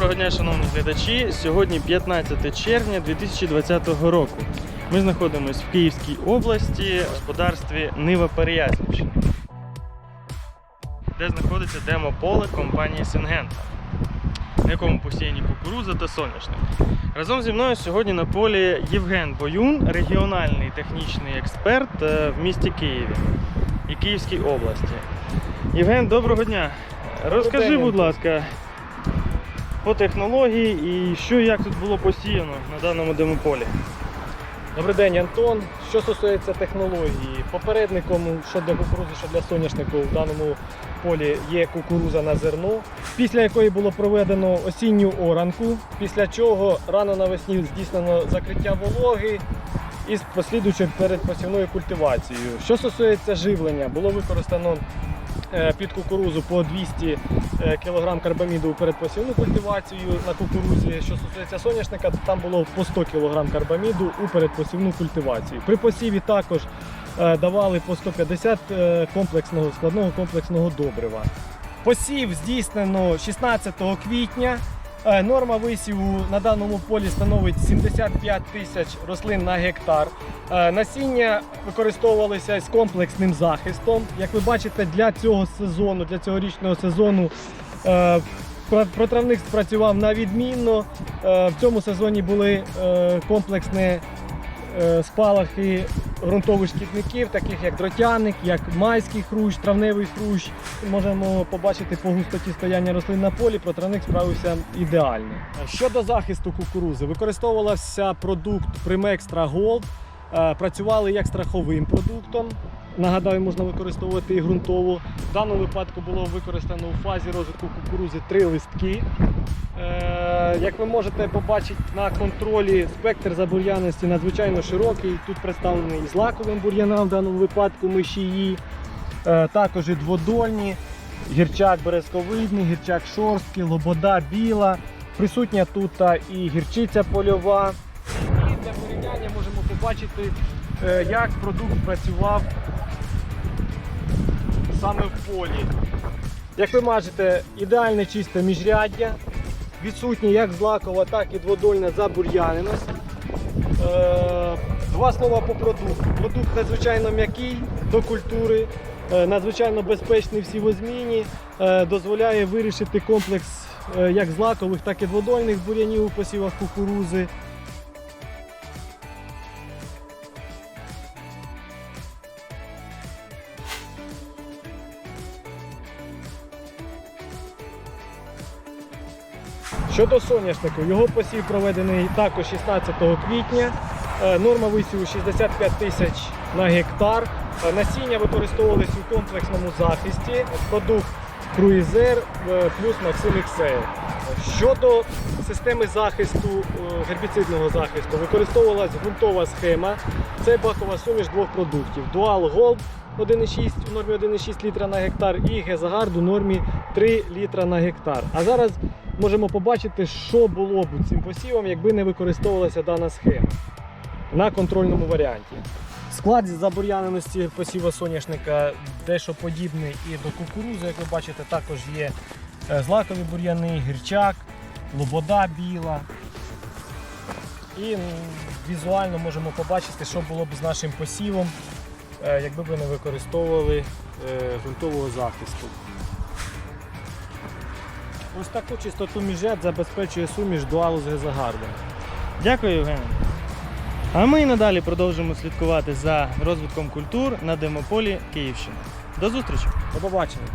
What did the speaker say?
Доброго дня, шановні глядачі. Сьогодні 15 червня 2020 року. Ми знаходимося в Київській області, в господарстві Нива Переяслівщини, де знаходиться демо-поле компанії Сингента, на якому посіяні кукурудза та соняшник. Разом зі мною сьогодні на полі Євген Боюн, регіональний технічний експерт е, в місті Києві і Київській області. Євген, доброго дня. Розкажи, будь ласка, по технології і що як тут було посіяно на даному демополі. Добрий день, Антон. Що стосується технології, попередником що для кукурузи, що для соняшнику в даному полі є кукуруза на зерно, після якої було проведено осінню оранку, після чого рано навесні здійснено закриття вологи із послідуючою передпосівною культивацією. Що стосується живлення, було використано під кукурузу по 200 кг карбаміду у передпосівну культивацію на кукурузі. Що стосується соняшника, то там було по 100 кг карбаміду у передпосівну культивацію. При посіві також е, давали по 150 е, комплексного складного комплексного добрива. Посів здійснено 16 квітня. Е, Норма висіву на даному полі становить 75 тисяч рослин на гектар. Е, Насіння використовувалися з комплексним захистом. Як ви бачите, для цього сезону, для цьогорічного сезону е, протравник спрацював на відмінно. В цьому сезоні були е, е, спалахи ґрунтових шкідників, таких як дротяник, як майський хрущ, травневий хрущ. Можемо побачити по густоті стояння рослин на полі, протравник справився ідеально. Щодо захисту кукурузи, використовувався продукт Primextra Gold, е, працювали як страховим продуктом. Нагадаю, можна використовувати і ґрунтово. В даному випадку було використано у фазі розвитку кукурузи три листки. Е, Як ви можете побачити на контролі, спектр забур'яності надзвичайно широкий. Тут представлений і злаковим бур'янам, в даному випадку мишії, е, також і дводольні, гірчак березковидний, гірчак шорсткий, лобода біла. Присутня тут і гірчиця польова. І для порівняння можемо побачити, е, як продукт працював саме в полі. Як ви бачите, ідеальне чисте міжряддя, відсутні як злакова, так і дводольна забур'яненість. Е, Два слова по продукту. Продукт надзвичайно м'який до культури, е, надзвичайно безпечний в сівозміні, е, дозволяє вирішити комплекс як злакових, так і дводольних бур'янів у посівах кукурузи. Щодо соняшнику, його посів проведений також 16 квітня. Е, Норма висіву 65 тисяч на гектар. Е, Насіння використовувалися у комплексному захисті. Продукт Круїзер е, плюс Максим XL. Щодо системи захисту, гербіцидного захисту, використовувалась ґрунтова схема. Це бакова суміш двох продуктів. Dual Gold 1,6 в нормі 1,6 літра на гектар і Гезагард у нормі 3 літра на гектар. А зараз можемо побачити, що було б цим посівом, якби не використовувалася дана схема на контрольному варіанті. Склад забур'яненості посіва соняшника дещо подібний і до кукурузи, як ви бачите, також є е, злакові бур'яни, гірчак, лобода біла. І візуально можемо побачити, що було б з нашим посівом, е, якби ви не використовували е, ґрунтового захисту. Ось таку чистоту міжет забезпечує суміш дуалу з гезагардом. Дякую, Євген. А ми і надалі продовжимо слідкувати за розвитком культур на демополі Київщини. До зустрічі! До побачення!